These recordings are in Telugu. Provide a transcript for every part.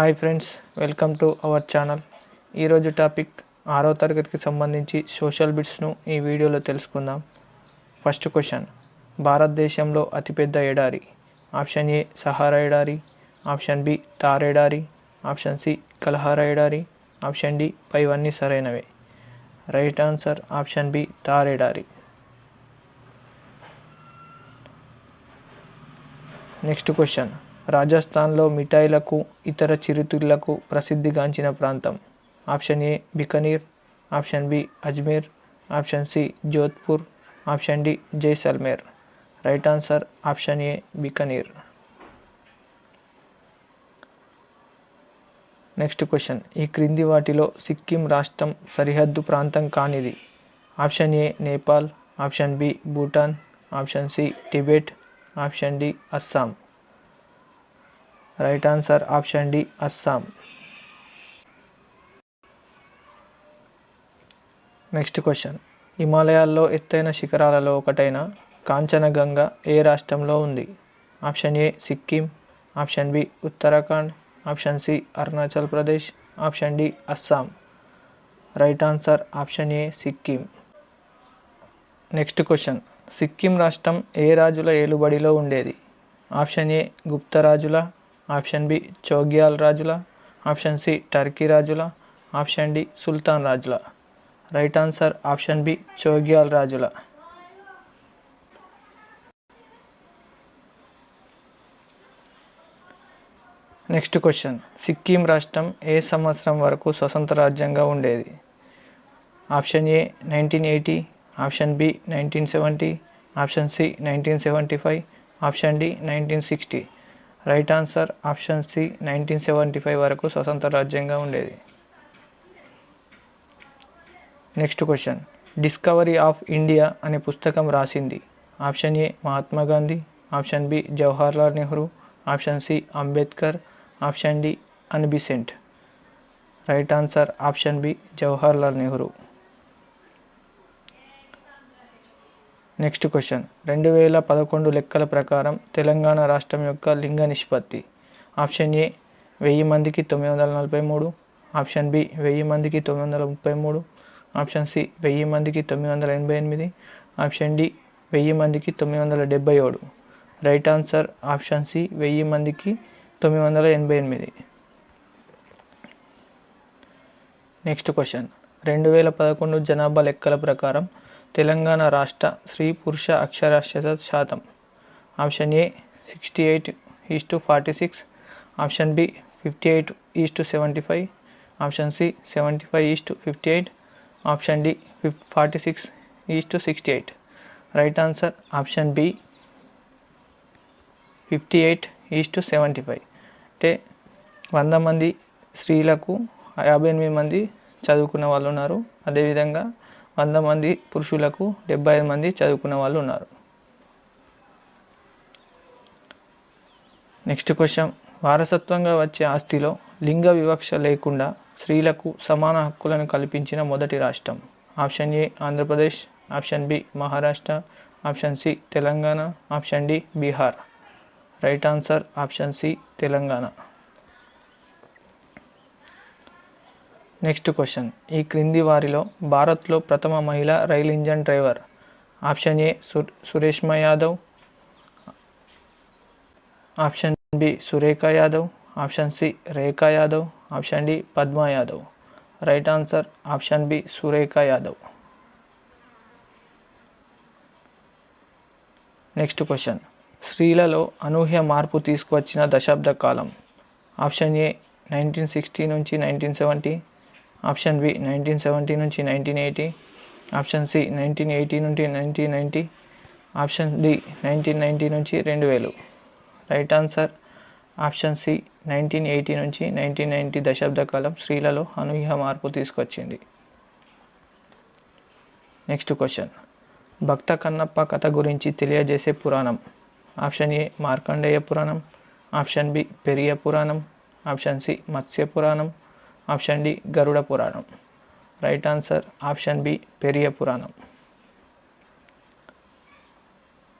Hi friends welcome to our channel. ఈరోజు టాపిక్ ఆరో తరగతికి సంబంధించి సోషల్ బిట్స్ను ఈ వీడియోలో తెలుసుకుందాం. ఫస్ట్ క్వశ్చన్ భారతదేశంలో అతిపెద్ద ఎడారి. ఆప్షన్ ఏ సహారా ఎడారి. ఆప్షన్ బి తార్ ఎడారి. ఆప్షన్ సి కలహారా ఎడారి. ఆప్షన్ డి పైవన్నీ సరైనవే. Right answer option B Thar ఎడారి. నెక్స్ట్ క్వశ్చన్ రాజస్థాన్లో మిఠాయిలకు ఇతర చిరుతిళ్ళకు ప్రసిద్ధిగాంచిన ప్రాంతం. Option A Bikaner option B Ajmer option C Jodhpur option D Jaisalmer. Right answer option A Bikaner. Next question. ఈ క్రింది వాటిలో సిక్కిం రాష్ట్రం సరిహద్దు ప్రాంతం కానిది. Option A Nepal option B Bhutan option C Tibet option D Assam. Right answer option D Assam. Next question. హిమాలయాల్లో ఎత్తైన శిఖరాలలో ఒకటైన కాంచనగంగ ఏ రాష్ట్రంలో ఉంది? Option A Sikkim. Option B Uttarakhand. Option C Arunachal Pradesh. Option D Assam. Right answer option A Sikkim. Next question. Sikkim రాష్ట్రం ఏ రాజుల ఏలుబడిలో ఉండేది? ఆప్షన్ ఏ గుప్త రాజుల. ఆప్షన్ బి చోగ్యాల్ రాజుల ఆప్షన్ సి టర్కీ రాజుల ఆప్షన్ డి సుల్తాన్ రాజుల. Right answer option B Chogyal రాజుల. Next question. సిక్కిం రాష్ట్రం ఏ సంవత్సరం వరకు స్వతంత్ర రాజ్యంగా ఉండేది? Option A nineteen eighty option B nineteen seventy option C nineteen seventy five option D nineteen sixty. Right answer option C nineteen seventy five వరకు స్వతంత్ర రాజ్యంగా ఉండేది. Next question. Discovery of India అనే పుస్తకం రాసింది. Option A Mahatma Gandhi. Option B Jawaharlal Nehru. Option C Ambedkar. Option D Annie Besant. Right answer option B Jawaharlal Nehru. Next question రెండు వేల పదకొండు లెక్కల ప్రకారం తెలంగాణ రాష్ట్రం యొక్క లింగ నిష్పత్తి. ఆప్షన్ ఏ వెయ్యి మందికి తొమ్మిది వందల నలభై మూడు. ఆప్షన్ బి వెయ్యి మందికి తొమ్మిది వందల ముప్పై మూడు. ఆప్షన్ సి వెయ్యి మందికి తొమ్మిది వందల ఎనభై ఎనిమిది. ఆప్షన్ డి వెయ్యి మందికి తొమ్మిది వందల డెబ్బై ఏడు. రైట్ ఆన్సర్ ఆప్షన్ సి వెయ్యి మందికి తొమ్మిది వందల ఎనభై ఎనిమిది. నెక్స్ట్ క్వశ్చన్ రెండు వేల పదకొండు జనాభా లెక్కల ప్రకారం తెలంగాణ రాష్ట్ర స్త్రీ పురుష అక్షరాస్యత శాతం. Option A sixty eight is to forty six. Option B fifty eight is to seventy five. Option C seventy five is to fifty eight. Option D fif forty six is to sixty eight. Right answer option B fifty eight is to seventy five. అంటే వంద మంది స్త్రీలకు యాభై ఎనిమిది మంది చదువుకున్న వాళ్ళు ఉన్నారు. అదేవిధంగా వంద మంది పురుషులకు డెబ్బై ఐదు మంది చదువుకున్న వాళ్ళు ఉన్నారు. నెక్స్ట్ క్వశ్చన్ వారసత్వంగా వచ్చే ఆస్తిలో లింగ వివక్ష లేకుండా స్త్రీలకు సమాన హక్కులను కల్పించిన మొదటి రాష్ట్రం. Option A Andhra Pradesh. Option B Maharashtra. Option C Telangana. Option D Bihar. Right answer option C Telangana. Next question ఈ క్రింది వారిలో భారత్లో ప్రథమ మహిళ rail engine driver. Option A Su Sureshma Yadav. Option B Surekha Yadav. Option C Rekha Yadav. Option D Padma Yadav. Right answer option B Surekha Yadav. Next question స్త్రీలలో అనూహ్య మార్పు తీసుకువచ్చిన దశాబ్ద కాలం. ఆప్షన్ ఏ నైన్టీన్ సిక్స్టీ నుంచి nineteen seventy option B nineteen seventy నుంచి nineteen eighty option C nineteen eighty నుండి nineteen ninety option D nineteen ninety నుంచి రెండు వేలు. Right answer option C nineteen eighty నుంచి నైన్టీన్ నైంటీ దశాబ్ద కాలం స్త్రీలలో అనూహ్య మార్పు తీసుకొచ్చింది. Next question. భక్త కన్నప్ప కథ గురించి తెలియజేసే పురాణం. Option A Markandeya Puranam option B Periya Puranam option C మత్స్య పురాణం option D Garuda Puranam. Right answer option B Periya Puranam.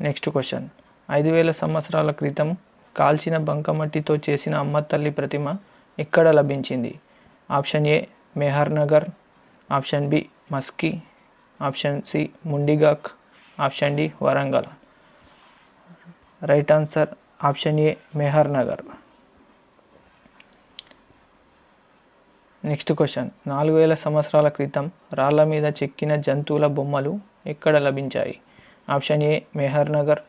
Next question. ఐదు వేల సంవత్సరాల క్రితం కాల్చిన బంకమట్టితో చేసిన అమ్మ తల్లి ప్రతిమ ఎక్కడ లభించింది? Option A Mehar Nagar option B Maski option C Mundigak option D Warangal. Right answer option A Mehar Nagar. Next question నాలుగు వేల సంవత్సరాల క్రితం రాళ్ళ మీద చెక్కిన జంతువుల బొమ్మలు ఎక్కడ లభించాయి? Option A Mehar Nagar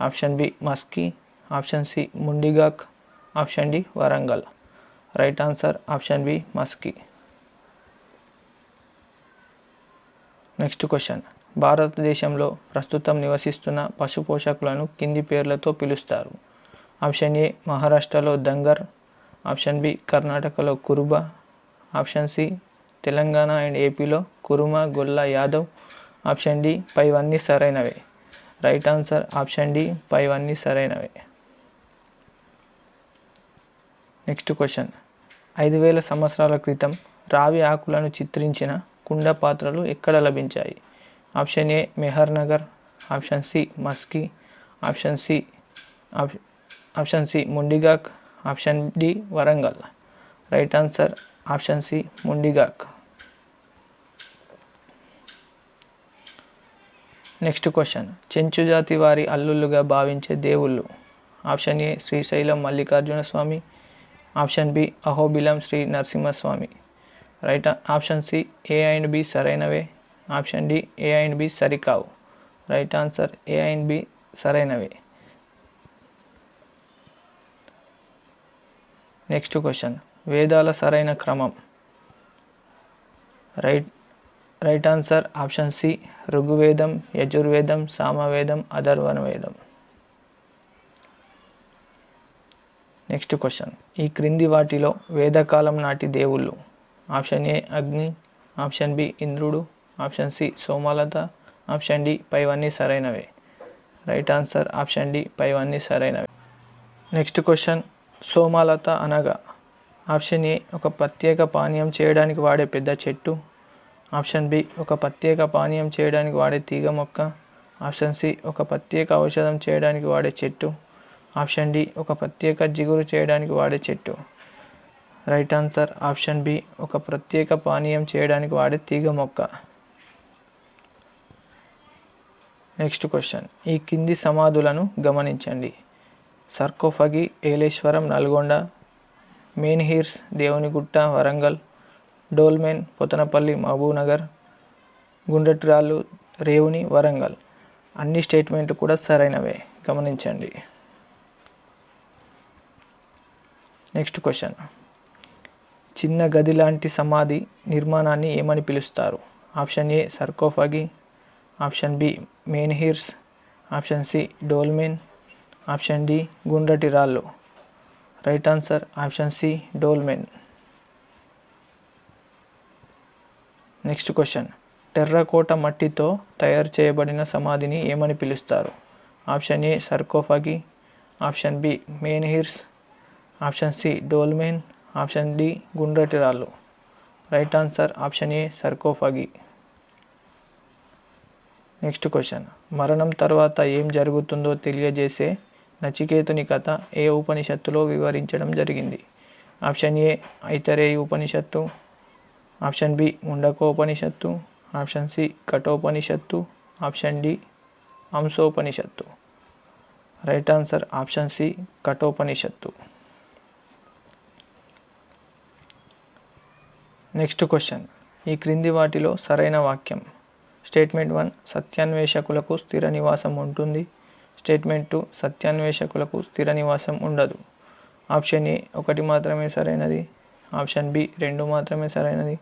option B Maski option C Mundigak option D Warangal right answer option B Maski next question భారతదేశంలో ప్రస్తుతం నివసిస్తున్న పశు పోషకులను కింది పేర్లతో పిలుస్తారు. ఆప్షన్ ఏ మహారాష్ట్రలో దంగర్ ఆప్షన్ బి కర్ణాటకలో Kuruba option C Telangana and ఏపీలో కురుమ గొల్ల యాదవ్. ఆప్షన్ డి పైవన్నీ సరైనవే. రైట్ ఆన్సర్ ఆప్షన్ డి పైవన్నీ సరైనవే. Next question. ఐదు వేల సంవత్సరాల క్రితం రావి ఆకులను చిత్రించిన కుండ పాత్రలు ఎక్కడ లభించాయి? Option A Mehar Nagar. Option C Maski. Option C option C Mundigak. Option D Warangal. Right answer option C Mundigak. Next question. Chenchu జాతి వారి అల్లుళ్ళుగా భావించే దేవుళ్ళు. Option A Srisailam Mallikarjuna Swamy. Option B Ahobilam Sri Narasimhaswamy. Right option C A and B సరైనవే. Option D A and B సరికావు. Right answer A and B సరైనవే. Next question. వేదాల సరైన క్రమం. Right right answer option C ఋగ్వేదం యజుర్వేదం సామవేదం అధర్వణ వేదం నెక్స్ట్ క్వశ్చన్. ఈ క్రింది వాటిలో వేదకాలం నాటి దేవుళ్ళు. Option A Agni. Option B ఇంద్రుడు. Option C Somalatha. Option D పైవన్నీ సరైనవే. రైట్ ఆన్సర్ ఆప్షన్ డి పైవన్నీ సరైనవే. నెక్స్ట్ క్వశ్చన్ సోమాలత అనగా ఆప్షన్ ఏ ఒక ప్రత్యేక పానీయం చేయడానికి వాడే పెద్ద చెట్టు. ఆప్షన్ బి ఒక ప్రత్యేక పానీయం చేయడానికి వాడే తీగ మొక్క. ఆప్షన్ సి ఒక ప్రత్యేక ఔషధం చేయడానికి వాడే చెట్టు. ఆప్షన్ డి ఒక ప్రత్యేక జిగురు చేయడానికి వాడే చెట్టు. రైట్ ఆన్సర్ ఆప్షన్ బి ఒక ప్రత్యేక పానీయం చేయడానికి వాడే తీగ మొక్క. Next question. ఈ కింది సమాధులను గమనించండి. Sarcophagi Eleswaram Nalgonda menhirs Devunigutta Warangal dolmen Pothanapalli Mahabubnagar గుండెట్రాళ్ళు రేవుని వరంగల్. అన్ని స్టేట్మెంట్లు కూడా సరైనవే. గమనించండి. Next question. చిన్న గది లాంటి సమాధి నిర్మాణాన్ని ఏమని పిలుస్తారు? Option A sarcophagi. Option B menhirs option C dolmen. Option D గుండ్రటి రాళ్ళు. Right answer option C dolmen next question terracotta మట్టితో తయారు చేయబడిన సమాధిని ఏమని పిలుస్తారు? Option A sarcophagi option B menhirs option C dolmen option D గుండ్రటి రాళ్ళు. Right answer option A sarcophagi next question మరణం తర్వాత ఏం జరుగుతుందో తెలియజేసే నచికేతుని కథ ఏ ఉపనిషత్తులో వివరించడం జరిగింది? ఆప్షన్ ఏ ఐతరే ఉపనిషత్తు. ఆప్షన్ బి ముండకోపనిషత్తు. ఆప్షన్ సి కఠోపనిషత్తు. ఆప్షన్ డి అంశోపనిషత్తు. రైట్ ఆన్సర్ ఆప్షన్ సి కఠోపనిషత్తు. Next question. ఈ క్రింది వాటిలో సరైన వాక్యం. స్టేట్మెంట్ వన్ సత్యాన్వేషకులకు స్థిర నివాసం ఉంటుంది. స్టేట్మెంటు సత్యాన్వేషకులకు స్థిర నివాసం ఉండదు. ఆప్షన్ ఏ ఒకటి మాత్రమే సరైనది. ఆప్షన్ బి రెండు మాత్రమే సరైనది.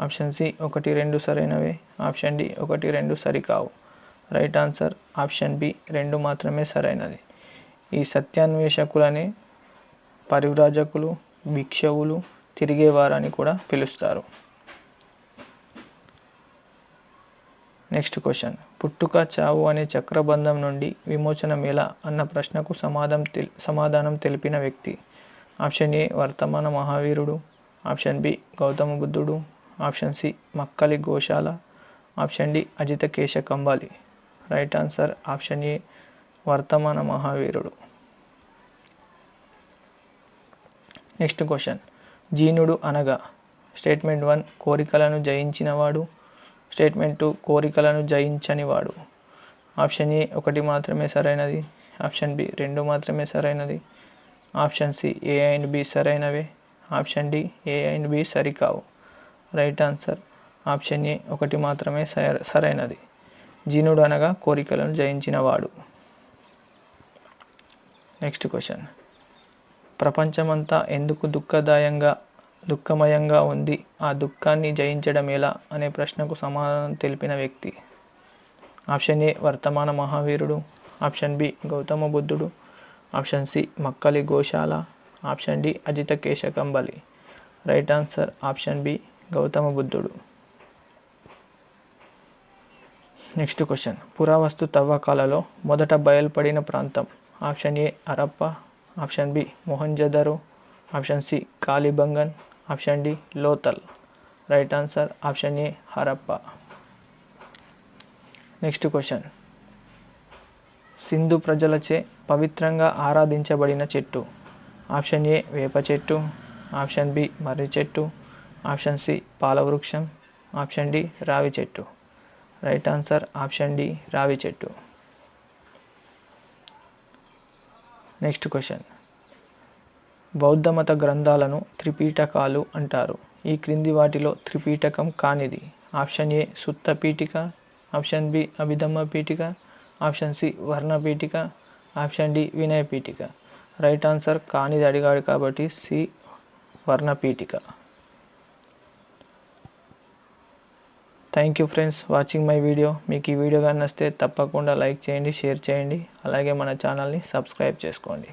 ఆప్షన్ సి ఒకటి రెండు సరైనవే. ఆప్షన్ డి ఒకటి రెండు సరికావు. రైట్ ఆన్సర్ ఆప్షన్ బి రెండు మాత్రమే సరైనది. ఈ సత్యాన్వేషకులనే పరివ్రాజకులు భిక్షవులు తిరిగేవారని కూడా పిలుస్తారు. నెక్స్ట్ క్వశ్చన్ పుట్టుక చావు అనే చక్రబంధం నుండి విమోచనం ఎలా? అన్న ప్రశ్నకు సమాధానం తెల్ సమాధానం తెలిపిన వ్యక్తి. ఆప్షన్ ఏ వర్తమాన మహావీరుడు. ఆప్షన్ బి గౌతమ బుద్ధుడు. Option C Makkhali Gosala. Option D Ajita Kesa Kambali. Right answer option A Vardhamana మహావీరుడు. నెక్స్ట్ క్వశ్చన్ జీనుడు అనగా. స్టేట్మెంట్ వన్ కోరికలను జయించినవాడు. స్టేట్మెంటు కోరికలను కోరికలను జయించనివాడు ఆప్షన్ ఏ ఒకటి మాత్రమే సరైనది. ఆప్షన్ బి రెండు మాత్రమే సరైనది. Option C A and B సరైనవే. Option D A and B సరికావు. Right answer. Option A ఒకటి మాత్రమే సర- సరైనది. జీనుడు అనగా కోరికలను జయించినవాడు నెక్స్ట్ క్వశ్చన్. ప్రపంచమంతా ఎందుకు దుఃఖదాయంగా దుఃఖమయంగా ఉంది. ఆ దుఃఖాన్ని జయించడం ఎలా? అనే ప్రశ్నకు సమాధానం తెలిపిన వ్యక్తి. ఆప్షన్ ఏ వర్తమాన మహావీరుడు. ఆప్షన్ బి గౌతమ బుద్ధుడు. Option C Makkali Gosala. Option D Ajita Kesakambali. Right answer option B Gautama బుద్ధుడు. Next question. పురావస్తు తవ్వకాలలో మొదట బయలుపడిన ప్రాంతం. Option A Harappa option B Mohenjodaro option C Kalibangan option D Lothal. Right answer option A Harappa. Next question. Sindhu ప్రజలచే పవిత్రంగా ఆరాధించబడిన చెట్టు. ఆప్షన్ ఏ వేప చెట్టు. ఆప్షన్ బి మర్రి చెట్టు. ఆప్షన్ సి పాలవృక్షం. ఆప్షన్ డి రావి చెట్టు. రైట్ ఆన్సర్ ఆప్షన్ డి రావి చెట్టు. Next question. బౌద్ధమత గ్రంథాలను త్రిపీఠకాలు అంటారు. ఈ క్రింది వాటిలో త్రిపీఠకం కానిది. Option A Sutta Pitaka option B Abhidhamma Pitaka option C వర్ణ పీఠిక ఆప్షన్ డి వినయ పీఠిక రైట్ ఆన్సర్ కానిది అడిగాడు కాబట్టి సి వర్ణ Pitaka thank you friends watching my video. మీకు ఈ వీడియో కానీ నచ్చితే తప్పకుండా లైక్ చేయండి షేర్ చేయండి. అలాగే మన ఛానల్ని సబ్స్క్రైబ్ చేసుకోండి.